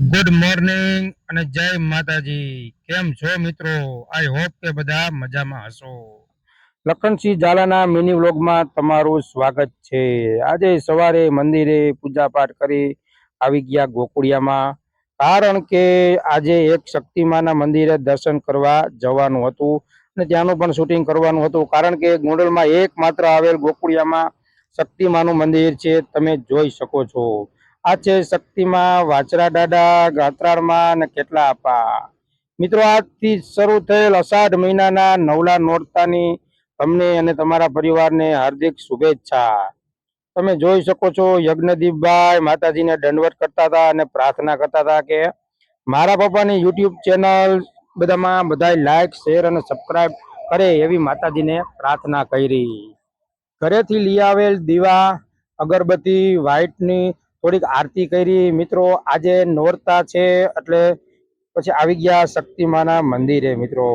Good morning અને જય માતાજી. કેમ છો મિત્રો? આઈ હોપ કે બધા મજામાં હશો. લખનસિંહ ઝાલાના મિની વ્લોગમાં તમારું સ્વાગત છે. આજે સવારે મંદિરે પૂજા પાઠ કરી આવી ગયા ગોકુળિયામાં. કારણ કે આજે એક શક્તિમાના મંદિરે દર્શન કરવા જવાનું હતું અને ત્યાંનું પણ શૂટિંગ કરવાનું હતું. કારણ કે ગોંડલમાં એકમાત્ર આવેલ ગોકુળિયામાં શક્તિમાનું મંદિર છે. તમે જોઈ શકો છો. આ છે શક્તિમાં વાચરા દાદા ગાત્રાળમાં અને કેટલા આપા. મિત્રો, આજથી શરૂ થયેલ અષાઢ મહિનાના નવલા નોરતાની તમને અને તમારા પરિવારને હાર્દિક શુભેચ્છા. તમે જોઈ શકો છો, યજ્ઞદીપભાઈ માતાજીને દંડવત કરતા હતા અને પ્રાર્થના કરતા હતા કે મારા પપ્પાની યુટ્યુબ ચેનલ બધામાં બધા લાઈક, શેર અને સબસ્ક્રાઇબ કરે એવી માતાજીને પ્રાર્થના કરી. ઘરેથી લઈ આવેલ દીવા, અગરબત્તી, વ્હાઈટની થોડીક આરતી કરી. મિત્રો, આજે નોરતા છે એટલે પછી આવી ગયા શક્તિમાના મંદિરે. મિત્રો,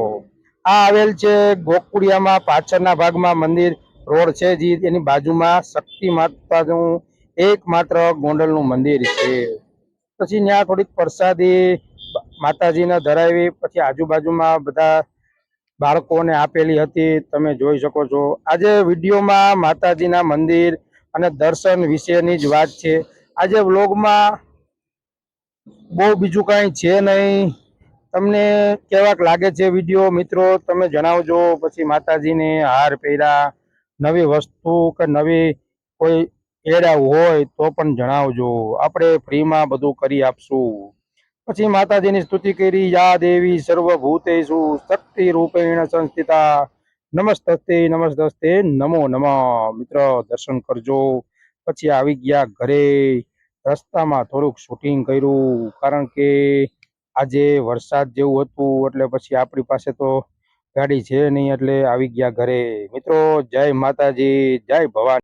આ આવેલ છે ગોકુડિયામાં પાછળના ભાગમાં મંદિર રોડ છે જે એની બાજુમાં શક્તિ માતાનું એકમાત્ર ગોંડલનું મંદિર છે. પછી ત્યાં થોડીક પ્રસાદી માતાજીને ધરાવી, પછી આજુબાજુમાં બધા બાળકોને આપેલી હતી. તમે જોઈ શકો છો. આજે વિડીયોમાં માતાજીના મંદિર અને દર્શન વિશેની જ વાત છે. આજે વ્લોગમાં બહુ બીજું કાંઈ છે નહીં. તમને કેવાક લાગે છે વીડિયો, મિત્રો, તમે જણાવજો. પછી માતાજીને હાર પહેરા, નવી વસ્તુ કે નવી કોઈ એડા હોય તો પણ જણાવજો. આપણે ફ્રીમાં બધું કરી આપશું. પછી માતાજીની સ્તુતિ કરી, યા દેવી સર્વભૂતેશુ શક્તિ રૂપેણ સંસ્થિતા. નમસ્તે નમસ્તે, નમો નમઃ. મિત્ર, દર્શન કરજો. પછી આવી ગયા ઘરે. રસ્તામાં થોડુંક શૂટિંગ કર્યું. કારણ કે આજે વરસાદ જેવું હતું, એટલે પછી આપણી પાસે તો ગાડી છે નહીં, એટલે આવી ગયા ઘરે. મિત્રો, જય માતાજી, જય ભવાની.